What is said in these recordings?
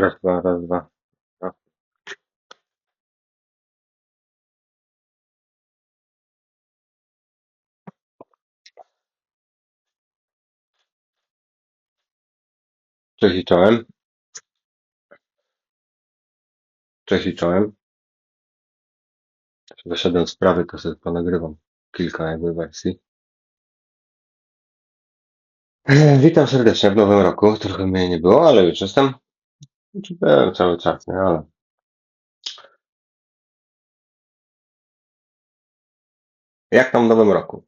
Raz, dwa, raz, dwa. Cześć i czołem. Cześć i czołem. Wyszedłem z sprawy, to sobie ponagrywam kilka jakby wersji. Witam serdecznie w nowym roku. Trochę mnie nie było, ale już jestem. Znaczy, Byłem cały czas, nie? Ale jak tam w nowym roku?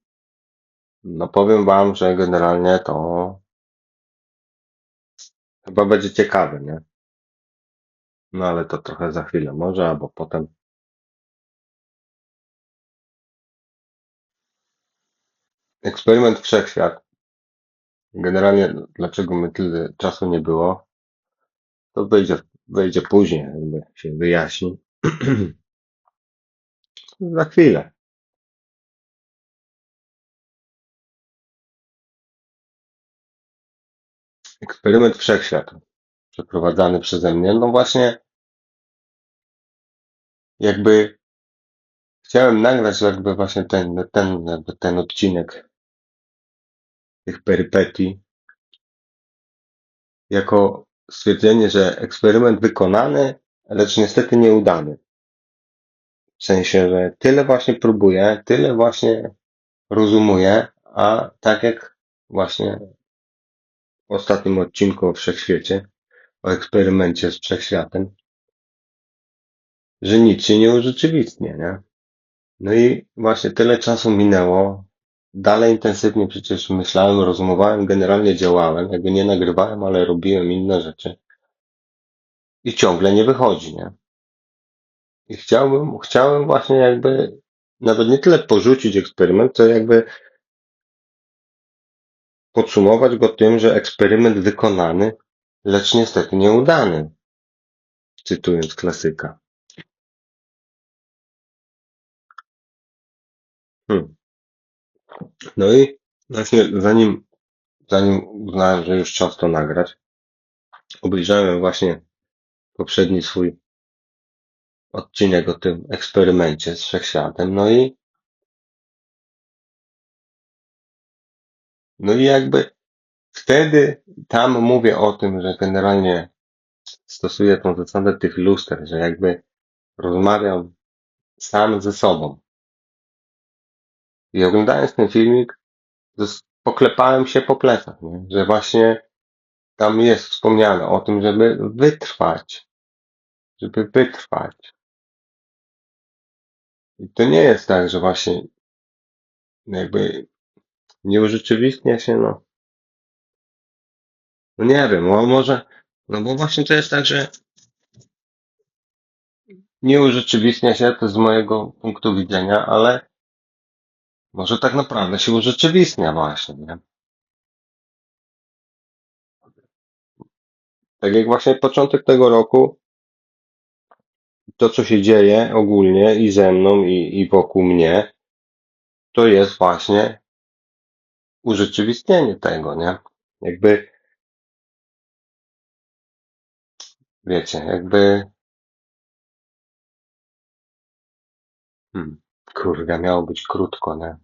No powiem wam, że generalnie to chyba będzie ciekawe, nie? No ale to trochę za chwilę może, albo potem. Eksperyment Wszechświat. Generalnie dlaczego mi tyle czasu nie było, to wyjdzie, wyjdzie później, jakby się wyjaśni. za chwilę. Eksperyment Wszechświat. Przeprowadzany przeze mnie. No właśnie, jakby chciałem nagrać jakby właśnie ten, ten, jakby ten odcinek tych perypetii jako stwierdzenie, że eksperyment wykonany, lecz niestety nieudany. W sensie, że tyle właśnie próbuję, tyle właśnie rozumuję, a tak jak właśnie w ostatnim odcinku o wszechświecie, o eksperymencie z wszechświatem, że nic się nie urzeczywistnia, nie? No i właśnie tyle czasu minęło. Dalej intensywnie przecież myślałem, rozumowałem, generalnie działałem. Jakby nie nagrywałem, ale robiłem inne rzeczy. I ciągle nie wychodzi, nie? I chciałbym, chciałem właśnie jakby nawet nie tyle porzucić eksperyment, co jakby podsumować go tym, że eksperyment wykonany, lecz niestety nieudany. Cytując klasyka. Hmm. No i właśnie zanim, zanim uznałem, że już czas to nagrać, obejrzałem właśnie poprzedni swój odcinek o tym eksperymencie z wszechświatem, no i no i jakby wtedy tam mówię o tym, że generalnie stosuję tą zasadę tych luster, że jakby rozmawiam sam ze sobą. I oglądając ten filmik, poklepałem się po plecach, nie? że właśnie tam jest wspomniane o tym, żeby wytrwać, żeby wytrwać. I to nie jest tak, że właśnie jakby nie urzeczywistnia się, no, no nie wiem, no może, no bo właśnie to jest tak, że nie urzeczywistnia się to z mojego punktu widzenia, ale może tak naprawdę się urzeczywistnia właśnie, nie? Tak jak właśnie początek tego roku, to co się dzieje ogólnie i ze mną i, i wokół mnie, to jest właśnie urzeczywistnienie tego, nie? Jakby, wiecie, jakby, hmm, kurwa, miało być krótko, nie?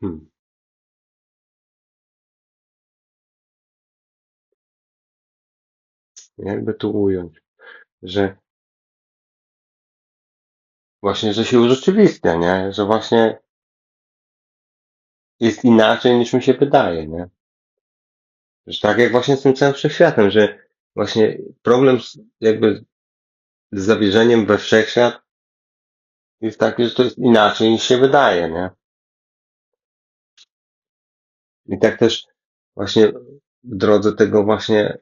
Hmm. Jakby tu ująć, że właśnie, że się urzeczywistnia, nie? Że właśnie jest inaczej niż mi się wydaje, nie? Że tak jak właśnie z tym całym wszechświatem, że właśnie problem z, jakby z zawierzeniem we wszechświat jest taki, że to jest inaczej niż się wydaje, nie? I tak też właśnie w drodze tego właśnie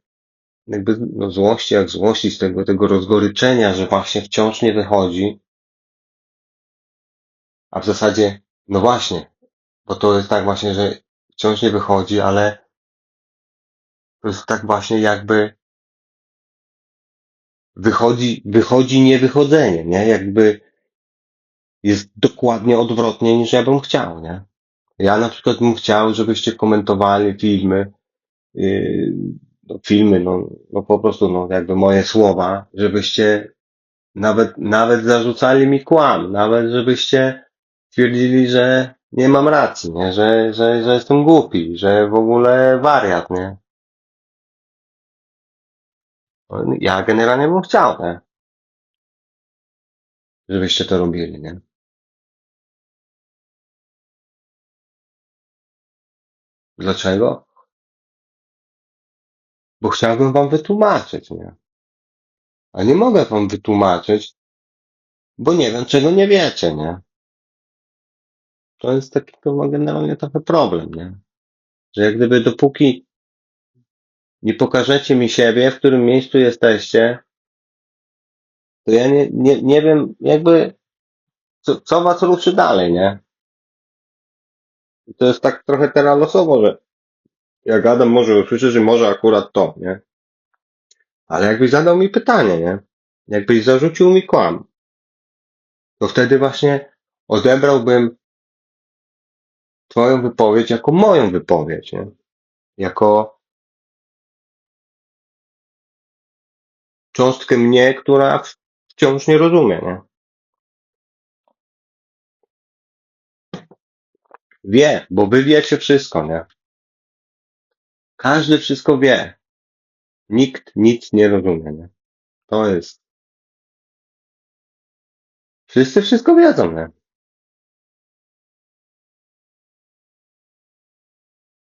jakby no złości, jak złości, z tego, tego rozgoryczenia, że właśnie wciąż nie wychodzi, a w zasadzie, no właśnie, bo to jest tak właśnie, że wciąż nie wychodzi, ale to jest tak właśnie jakby wychodzi, wychodzi niewychodzenie, nie? Jakby jest dokładnie odwrotnie niż ja bym chciał, nie? Ja na przykład bym chciał, żebyście komentowali filmy, yy, no, filmy, no, no po prostu, no jakby moje słowa, żebyście nawet, nawet zarzucali mi kłam, nawet żebyście twierdzili, że nie mam racji, nie? Że, że, że jestem głupi, że w ogóle wariat, nie? No, Ja generalnie bym chciał, nie? Żebyście to robili, nie? Dlaczego? Bo chciałbym wam wytłumaczyć, nie? A nie mogę wam wytłumaczyć, bo nie wiem, czego nie wiecie, nie? To jest taki to generalnie trochę problem, nie? Że jak gdyby dopóki nie pokażecie mi siebie, w którym miejscu jesteście, to ja nie, nie, nie wiem, jakby, co, co was ruszy dalej, nie? I to jest tak trochę teraz losowo, że jak Adam może usłyszy, że może akurat to, nie? Ale jakbyś zadał mi pytanie, nie? Jakbyś zarzucił mi kłam, to wtedy właśnie odebrałbym twoją wypowiedź jako moją wypowiedź, nie? Jako cząstkę mnie, która wciąż nie rozumie, nie? Wie, bo wy wiecie wszystko, nie? Każdy wszystko wie. Nikt nic nie rozumie, nie? To jest. Wszyscy wszystko wiedzą, nie?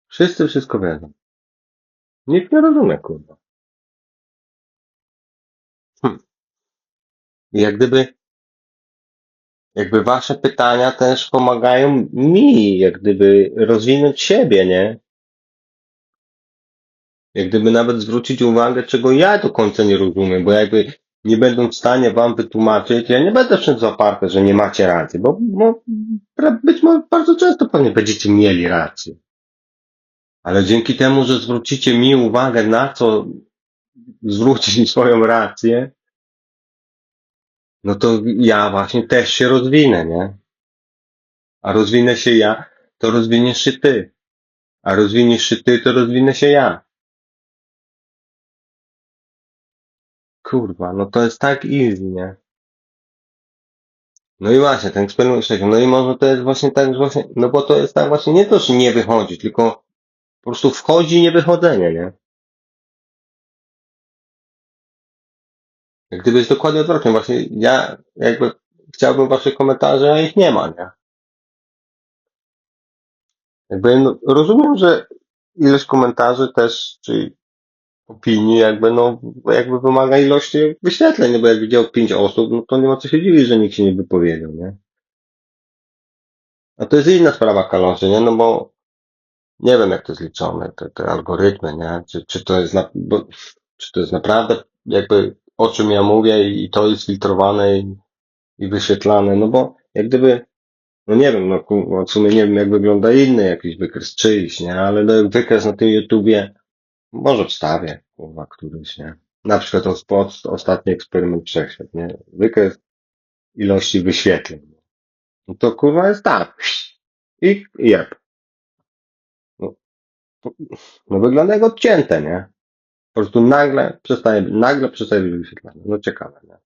Wszyscy wszystko wiedzą. Nikt nie rozumie, kurwa. Hm. I jak gdyby, jakby wasze pytania też pomagają mi, jak gdyby rozwinąć siebie, nie? Jak gdyby nawet zwrócić uwagę, czego ja do końca nie rozumiem, bo jakby nie będą w stanie wam wytłumaczyć, ja nie będę wszędzie zaparte, że nie macie racji, bo, bo być może bardzo często pewnie będziecie mieli rację. Ale dzięki temu, że zwrócicie mi uwagę na co zwrócić swoją rację, no to ja właśnie też się rozwinę, nie? A rozwinę się ja, to rozwiniesz się ty. A rozwiniesz się ty, to rozwinę się ja. Kurwa, no to jest tak easy, nie? No i właśnie, ten eksperyment sześciu. No i może to jest właśnie tak, że właśnie, no bo to jest tak właśnie nie to, że nie wychodzi, tylko po prostu wchodzi nie wychodzenie, nie? Jak gdyby jest dokładnie odwrotnie. Właśnie ja jakby chciałbym waszych komentarzy, a ich nie ma, nie? Jakby no, rozumiem, że ilość komentarzy też, czy opinii jakby no, jakby wymaga ilości wyświetleń, no bo jak widział pięć osób, no to nie ma co się dziwić, że nikt się nie wypowiedział, nie? A to jest inna sprawa kaląży, nie? No bo nie wiem, jak to jest liczone, te, te algorytmy, nie? Czy, czy to jest na, bo, czy to jest naprawdę jakby o czym ja mówię i to jest filtrowane i, i wyświetlane, no bo jak gdyby, no nie wiem, no w sumie nie wiem, jak wygląda inny jakiś wykres czyjś, nie? Ale no, wykres na tym YouTubie może wstawię, kurwa, któryś, nie? Na przykład os- ostatni eksperyment wszechświat, nie? Wykres ilości wyświetleń. No to kurwa jest tak. I jeb. No, no wygląda jak odcięte, nie? Po prostu nagle przestaje, nagle przestaje być wyświetlane. No ciekawe, nie?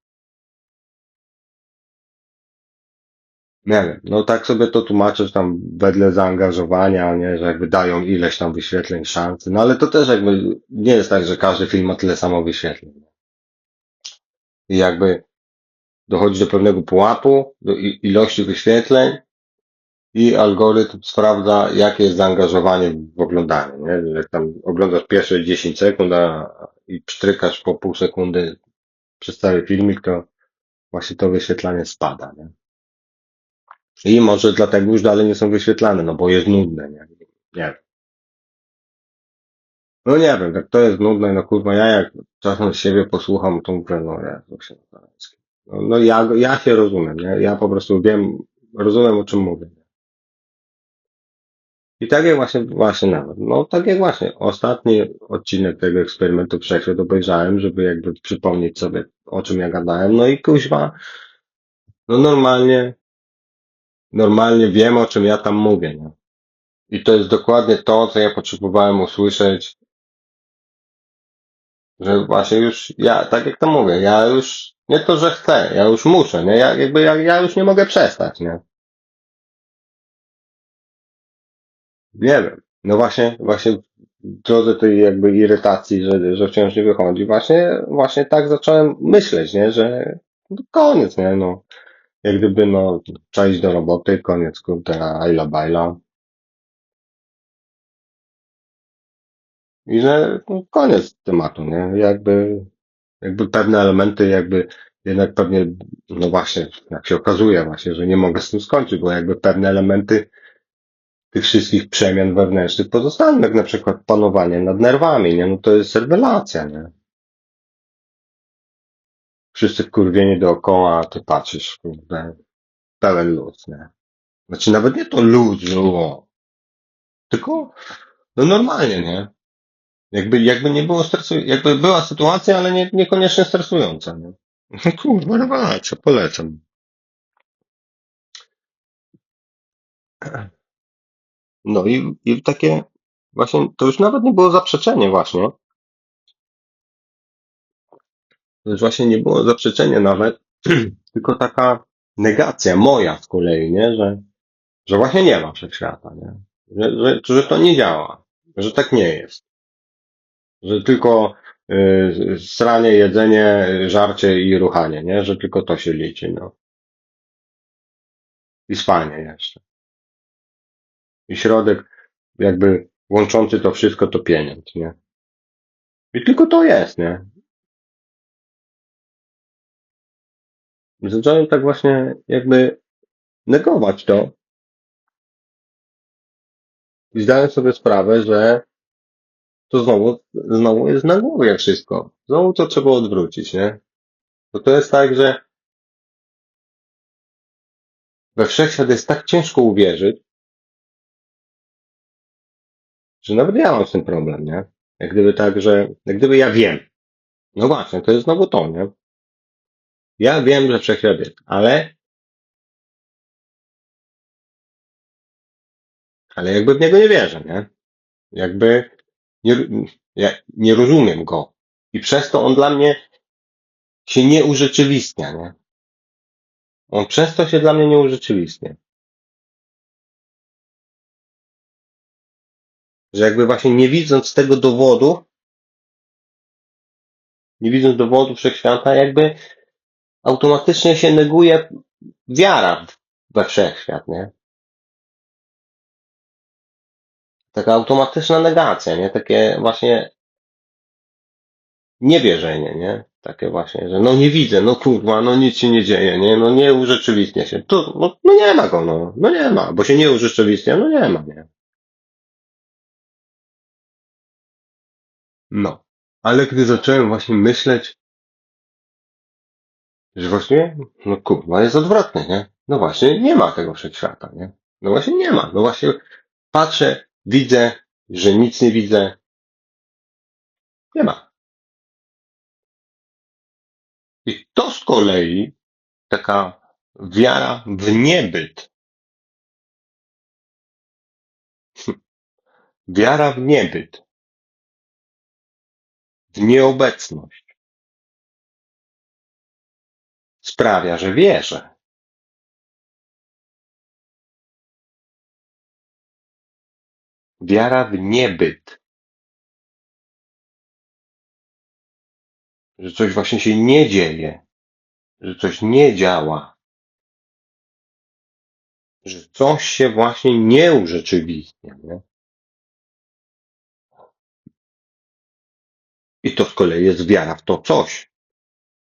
Nie wiem. No tak sobie to tłumaczę, że tam wedle zaangażowania, nie? Że jakby dają ileś tam wyświetleń szansy. No ale to też jakby nie jest tak, że każdy film ma tyle samo wyświetleń. I jakby dochodzi do pewnego pułapu, do ilości wyświetleń i algorytm sprawdza, jakie jest zaangażowanie w oglądanie. Nie? Jak tam oglądasz pierwsze 10 sekund a, i pstrykasz po pół sekundy przez cały filmik, to właśnie to wyświetlanie spada. Nie? I może dlatego już dalej nie są wyświetlane, no bo jest nudne. Nie, nie wiem. No nie wiem, tak to jest nudne, no kurwa, ja jak czasem siebie posłucham, to mówię, no ja to się no, no ja, ja się rozumiem, nie? Ja po prostu wiem, rozumiem o czym mówię. I tak jak właśnie, właśnie nawet, no tak jak właśnie, ostatni odcinek tego eksperymentu wszechświat obejrzałem, żeby jakby przypomnieć sobie, o czym ja gadałem, no i kuźwa, no normalnie, normalnie wiem, o czym ja tam mówię, nie? I to jest dokładnie to, co ja potrzebowałem usłyszeć, że właśnie już ja, tak jak to mówię, ja już nie to, że chcę, ja już muszę, nie? Ja jakby ja, ja już nie mogę przestać, nie? Nie wiem. No właśnie, właśnie w drodze tej jakby irytacji, że, że wciąż nie wychodzi, właśnie, właśnie tak zacząłem myśleć, nie? Że no koniec, nie? No, jak gdyby, no, trzeba iść do roboty, koniec, kurde, ajla bajla. I że no, koniec tematu, nie? Jakby, jakby pewne elementy, jakby jednak pewnie, no właśnie, jak się okazuje właśnie, że nie mogę z tym skończyć, bo jakby pewne elementy tych wszystkich przemian wewnętrznych pozostaną, jak na przykład panowanie nad nerwami, nie? No to jest rewelacja, nie? Wszyscy wkurwieni dookoła, a ty patrzysz, kurde, pełen luz, nie? Znaczy nawet nie to luz, że o, tylko, no normalnie, nie? Jakby, jakby nie było stresu, jakby była sytuacja, ale nie, niekoniecznie stresująca, nie? No kurwa, rewelacja, polecam. No i, i takie, właśnie, to już nawet nie było zaprzeczenie właśnie. To już właśnie nie było zaprzeczenie nawet, tylko taka negacja moja z kolei, nie? Że, że właśnie nie ma wszechświata, nie? Że, że, że to nie działa, że tak nie jest. Że tylko y, sranie, jedzenie, żarcie i ruchanie, nie? Że tylko to się liczy, no. I spanie jeszcze. I środek jakby łączący to wszystko to pieniądz, nie? I tylko to jest, nie? Zacząłem tak właśnie jakby negować to i zdałem sobie sprawę, że to znowu, znowu jest na głowie wszystko. Znowu to trzeba odwrócić, nie? Bo to jest tak, że we wszechświat jest tak ciężko uwierzyć, że nawet ja mam z tym problem, nie? Jak gdyby tak, że, jak gdyby ja wiem. No właśnie, to jest znowu to, nie? Ja wiem, że jest, ale, ale jakby w niego nie wierzę, nie? Jakby nie, ja nie rozumiem go. I przez to on dla mnie się nie urzeczywistnia, nie? On przez to się dla mnie nie urzeczywistnia. Że jakby właśnie nie widząc tego dowodu, nie widząc dowodu wszechświata, jakby automatycznie się neguje wiara we wszechświat, nie? Taka automatyczna negacja, nie? Takie właśnie niewierzenie, nie? Takie właśnie, że no nie widzę, no kurwa, no nic się nie dzieje, nie? No nie urzeczywistnia się. Tu, no, no nie ma go, no. No nie ma, bo się nie urzeczywistnia, no nie ma, nie? No. Ale gdy zacząłem właśnie myśleć, że właśnie, no kurwa, jest odwrotnie, nie? No właśnie, nie ma tego wszechświata, nie? No właśnie nie ma. No właśnie patrzę, widzę, że nic nie widzę. Nie ma. I to z kolei taka wiara w niebyt. Wiara w niebyt. Nieobecność. Sprawia, że wierzę. Wiara w niebyt. Że coś właśnie się nie dzieje. Że coś nie działa. Że coś się właśnie nie urzeczywistnia. Nie? I to z kolei jest wiara w to coś.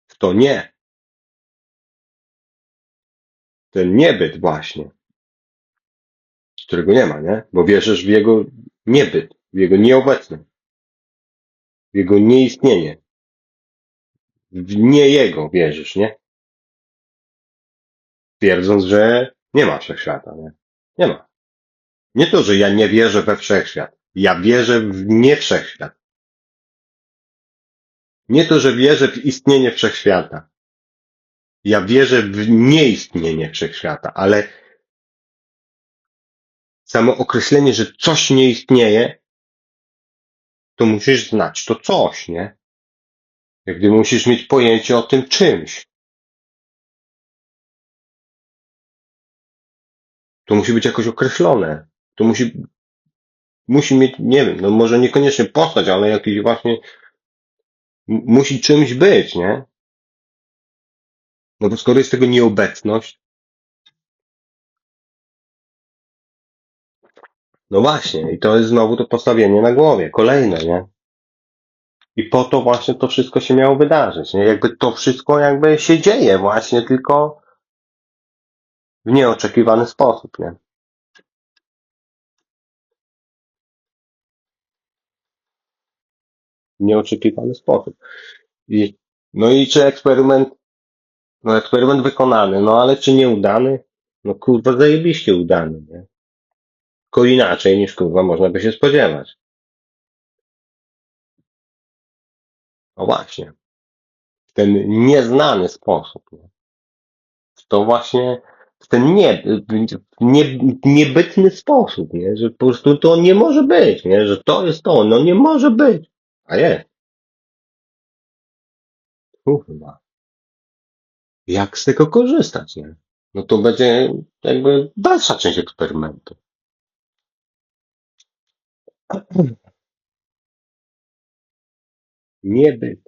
W to nie. Ten niebyt właśnie. Którego nie ma, nie? Bo wierzysz w jego niebyt. W jego nieobecność. W jego nieistnienie. W nie jego wierzysz, nie? Twierdząc, że nie ma wszechświata, nie? Nie ma. Nie to, że ja nie wierzę we wszechświat. Ja wierzę w nie wszechświat. Nie to, że wierzę w istnienie wszechświata. Ja wierzę w nieistnienie wszechświata, ale samo określenie, że coś nie istnieje, to musisz znać to coś, nie? Jak gdyby musisz mieć pojęcie o tym czymś. To musi być jakoś określone. To musi, musi mieć, nie wiem, no może niekoniecznie postać, ale jakiś właśnie, musi czymś być, nie? No bo skoro jest tego nieobecność, no właśnie, i to jest znowu to postawienie na głowie, kolejne, nie? I po to właśnie to wszystko się miało wydarzyć, nie? Jakby to wszystko jakby się dzieje właśnie, tylko w nieoczekiwany sposób, nie? Nieoczekiwany sposób. I, no i czy eksperyment, no eksperyment wykonany, no ale czy nieudany? No kurwa zajebiście udany, nie? Tylko inaczej niż kurwa można by się spodziewać. No właśnie. W ten nieznany sposób, nie? To właśnie, w ten nie, nie, niebytny sposób, nie? Że po prostu to nie może być, nie? Że to jest to, no nie może być. A jest. Kurwa. Jak z tego korzystać, nie? No to będzie jakby dalsza część eksperymentu. Niebyt.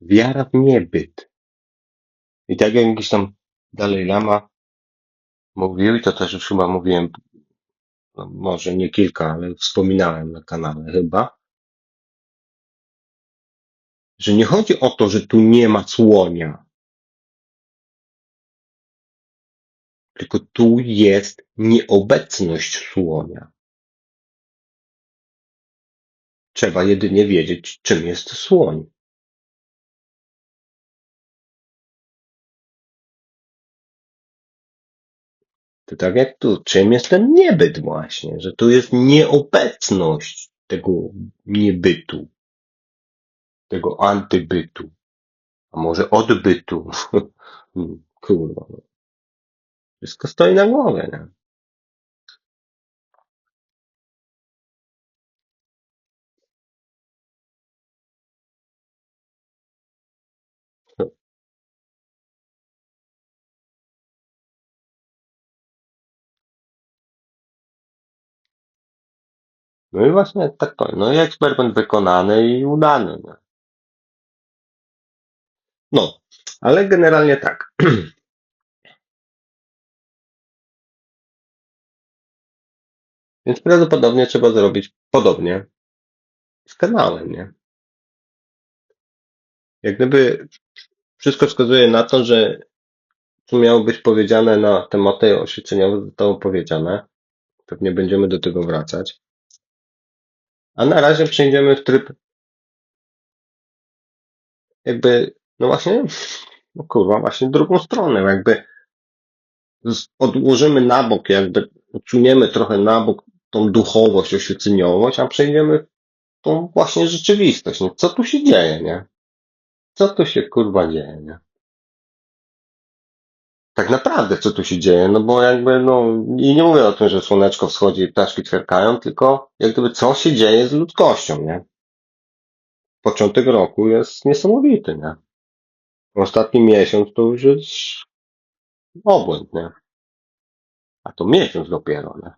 Wiara w niebyt. I tak jak jakiś tam Dalej Lama mówił, i to też już chyba mówiłem, no może nie kilka, ale wspominałem na kanale chyba, że nie chodzi o to, że tu nie ma słonia, tylko tu jest nieobecność słonia. Trzeba jedynie wiedzieć, czym jest słoń. To tak jak tu, czym jest ten niebyt właśnie, że tu jest nieobecność tego niebytu, tego antybytu, a może odbytu. Hmm, Kurwa. Wszystko stoi na głowie, nie? No i właśnie tak powiem. No i eksperyment wykonany i udany. Nie? No, ale generalnie tak. Więc prawdopodobnie trzeba zrobić podobnie z kanałem, nie? Jak gdyby wszystko wskazuje na to, że co miało być powiedziane na tematy oświeceniowe zostało powiedziane. Pewnie będziemy do tego wracać. A na razie przejdziemy w tryb jakby, no właśnie, no kurwa, właśnie drugą stronę, jakby odłożymy na bok, jakby odsuniemy trochę na bok tą duchowość, oświeceniowość, a przejdziemy w tą właśnie rzeczywistość. Nie? Co tu się dzieje, nie? Co tu się kurwa dzieje, nie? Tak naprawdę, co tu się dzieje, no bo jakby, no, i nie mówię o tym, że słoneczko wschodzi i ptaszki ćwierkają, tylko jak gdyby co się dzieje z ludzkością, nie? Początek roku jest niesamowity, nie? Ostatni miesiąc to już jest obłęd, nie? A to miesiąc dopiero, nie?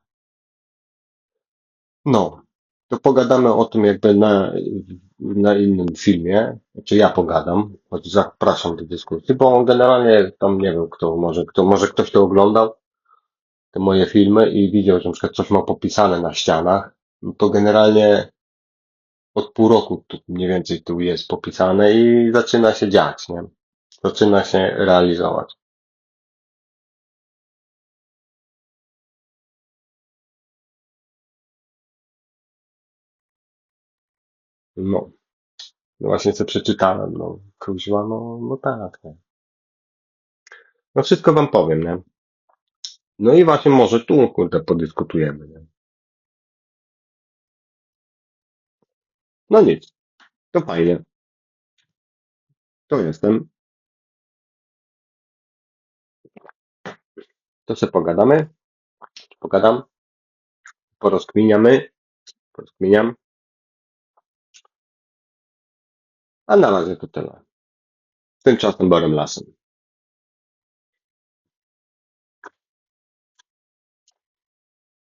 No, to pogadamy o tym jakby na, na innym filmie. Znaczy ja pogadam, choć zapraszam do dyskusji, bo generalnie tam nie wiem kto, może, kto, może ktoś to oglądał, te moje filmy i widział, że na przykład coś ma popisane na ścianach. No to generalnie od pół roku tu mniej więcej tu jest popisane i zaczyna się dziać, nie? Zaczyna się realizować. No. No właśnie co przeczytałem, no kuźwa, no, no tak, nie? No wszystko wam powiem, nie? No i właśnie może tu, kurde, podyskutujemy, nie? No nic, to fajnie. To jestem. To sobie pogadamy. pogadam, porozkminiamy, porozkminiam. A na razie to tyle. Tymczasem Borem Lasem.